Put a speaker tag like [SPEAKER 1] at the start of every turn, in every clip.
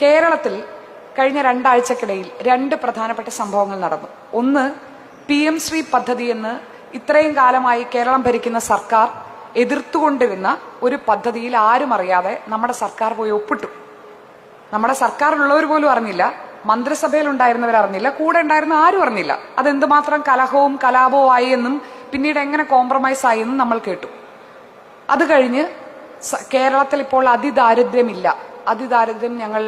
[SPEAKER 1] കേരളത്തിൽ കഴിഞ്ഞ രണ്ടാഴ്ചക്കിടയിൽ രണ്ട് പ്രധാനപ്പെട്ട സംഭവങ്ങൾ നടന്നു. ഒന്ന് പി എം ശ്രീ പദ്ധതി എന്ന് ഇത്രയും കാലമായി കേരളം ഭരിക്കുന്ന സർക്കാർ എതിർത്തുകൊണ്ടിരുന്ന ഒരു പദ്ധതിയിൽ ആരും അറിയാതെ നമ്മുടെ സർക്കാർ പോയി ഒപ്പിട്ടു. നമ്മുടെ സർക്കാരിലുള്ളവർ പോലും അറിഞ്ഞില്ല മന്ത്രിസഭയിൽ ഉണ്ടായിരുന്നവർ അറിഞ്ഞില്ല കൂടെ ഉണ്ടായിരുന്ന ആരും അറിഞ്ഞില്ല. അതെന്തുമാത്രം കലഹവും കലാപവും ആയി എന്നും പിന്നീട് എങ്ങനെ കോംപ്രമൈസ് ആയി എന്നും നമ്മൾ കേട്ടു. അത് കഴിഞ്ഞ് കേരളത്തിൽ ഇപ്പോൾ അതിദാരിദ്ര്യമില്ല. അതിദാരിദ്ര്യം ഞങ്ങൾ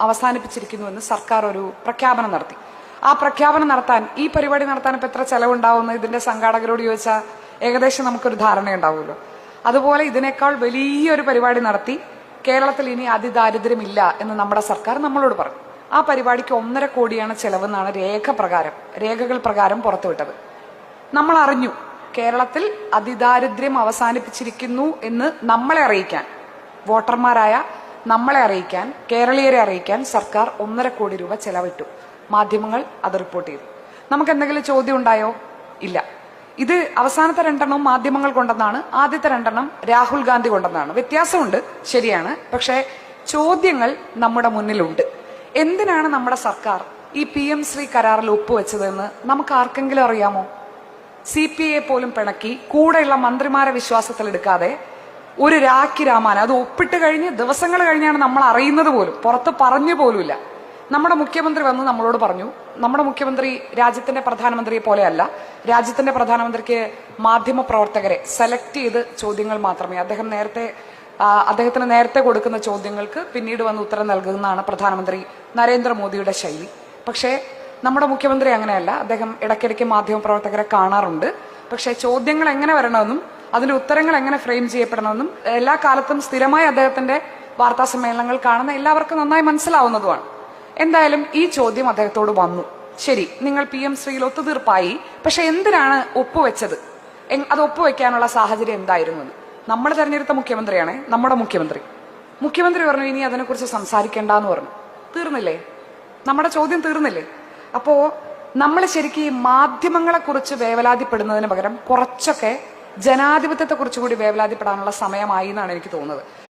[SPEAKER 1] അവസാനിപ്പിച്ചിരിക്കുന്നുവെന്ന് സർക്കാർ ഒരു പ്രഖ്യാപനം നടത്തി. ആ പ്രഖ്യാപനം നടത്താൻ ഈ പരിപാടി നടത്താൻ ഇപ്പം എത്ര ചെലവുണ്ടാവുമെന്ന് ഇതിന്റെ സംഘാടകരോട് ചോദിച്ചാൽ ഏകദേശം നമുക്കൊരു ധാരണയുണ്ടാവുമല്ലോ. അതുപോലെ ഇതിനേക്കാൾ വലിയൊരു പരിപാടി നടത്തി കേരളത്തിൽ ഇനി അതിദാരിദ്ര്യമില്ല എന്ന് നമ്മുടെ സർക്കാർ നമ്മളോട് പറഞ്ഞു. ആ പരിപാടിക്ക് ഒന്നര കോടിയാണ് ചെലവെന്നാണ് രേഖ പ്രകാരം രേഖകൾ പ്രകാരം പുറത്തുവിട്ടത്. നമ്മൾ അറിഞ്ഞു കേരളത്തിൽ അതിദാരിദ്ര്യം അവസാനിപ്പിച്ചിരിക്കുന്നു എന്ന് നമ്മളെ അറിയിക്കാൻ. വോട്ടർമാരായ നമ്മളെ അറിയിക്കാൻ കേരളീയരെ അറിയിക്കാൻ സർക്കാർ ഒന്നര കോടി രൂപ ചെലവിട്ടു. മാധ്യമങ്ങൾ അത് റിപ്പോർട്ട് ചെയ്തു. നമുക്ക് എന്തെങ്കിലും ചോദ്യം ഉണ്ടായോ? ഇല്ല. ഇത് അവസാനത്തെ രണ്ടെണ്ണം മാധ്യമങ്ങൾ കൊണ്ടെന്നാണ്. ആദ്യത്തെ രണ്ടെണ്ണം രാഹുൽ ഗാന്ധി കൊണ്ടെന്നാണ്. വ്യത്യാസമുണ്ട്. ശരിയാണ്. പക്ഷേ ചോദ്യങ്ങൾ നമ്മുടെ മുന്നിലുണ്ട്. എന്തിനാണ് നമ്മുടെ സർക്കാർ ഈ പി എം ശ്രീ കരാറിൽ ഒപ്പുവെച്ചതെന്ന് നമുക്ക് ആർക്കെങ്കിലും അറിയാമോ? സി പി ഐ പോലും പിണക്കി കൂടെയുള്ള മന്ത്രിമാരെ വിശ്വാസത്തിലെടുക്കാതെ ഒരു രാഖി രാമാന അത് ഒപ്പിട്ട് കഴിഞ്ഞ് ദിവസങ്ങൾ കഴിഞ്ഞാണ് നമ്മൾ അറിയുന്നത് പോലും. പുറത്ത് പറഞ്ഞു പോലുമില്ല. നമ്മുടെ മുഖ്യമന്ത്രി വന്ന് നമ്മളോട് പറഞ്ഞു. നമ്മുടെ മുഖ്യമന്ത്രി രാജ്യത്തിന്റെ പ്രധാനമന്ത്രിയെ പോലെയല്ല. രാജ്യത്തിന്റെ പ്രധാനമന്ത്രിക്ക് മാധ്യമ പ്രവർത്തകരെ സെലക്ട് ചെയ്ത് ചോദ്യങ്ങൾ മാത്രമേ അദ്ദേഹം നേരത്തെ അദ്ദേഹത്തിന് നേരത്തെ കൊടുക്കുന്ന ചോദ്യങ്ങൾക്ക് പിന്നീട് വന്ന് ഉത്തരം നൽകുന്നതാണ് പ്രധാനമന്ത്രി നരേന്ദ്രമോദിയുടെ ശൈലി. പക്ഷേ നമ്മുടെ മുഖ്യമന്ത്രി അങ്ങനെയല്ല. അദ്ദേഹം ഇടയ്ക്കിടയ്ക്ക് മാധ്യമ പ്രവർത്തകരെ കാണാറുണ്ട്. പക്ഷേ ചോദ്യങ്ങൾ എങ്ങനെ വരണമെന്നും അതിന്റെ ഉത്തരങ്ങൾ എങ്ങനെ ഫ്രെയിം ചെയ്യപ്പെടണമെന്നും എല്ലാ കാലത്തും സ്ഥിരമായി അദ്ദേഹത്തിന്റെ വാർത്താ സമ്മേളനങ്ങൾ കാണുന്ന എല്ലാവർക്കും നന്നായി മനസ്സിലാവുന്നതുമാണ്. എന്തായാലും ഈ ചോദ്യം അദ്ദേഹത്തോട് വന്നു. ശരി നിങ്ങൾ പി എം ശ്രീയിൽ ഒത്തുതീർപ്പായി പക്ഷെ എന്തിനാണ് ഒപ്പുവെച്ചത്? അത് ഒപ്പുവെക്കാനുള്ള സാഹചര്യം എന്തായിരുന്നു? നമ്മൾ തെരഞ്ഞെടുത്ത മുഖ്യമന്ത്രിയാണ് നമ്മുടെ മുഖ്യമന്ത്രി. മുഖ്യമന്ത്രി പറഞ്ഞു ഇനി അതിനെക്കുറിച്ച് സംസാരിക്കേണ്ട എന്ന് പറഞ്ഞു. തീർന്നില്ലേ? നമ്മുടെ ചോദ്യം തീർന്നില്ലേ? അപ്പോ നമ്മൾ ശരിക്കും ഈ മാധ്യമങ്ങളെക്കുറിച്ച് വേവലാതിപ്പെടുന്നതിന് പകരം കുറച്ചൊക്കെ ജനാധിപത്യത്തെ കൂടി വേവലാതിപ്പെടാനുള്ള സമയമായി എന്നാണ് എനിക്ക് തോന്നുന്നത്.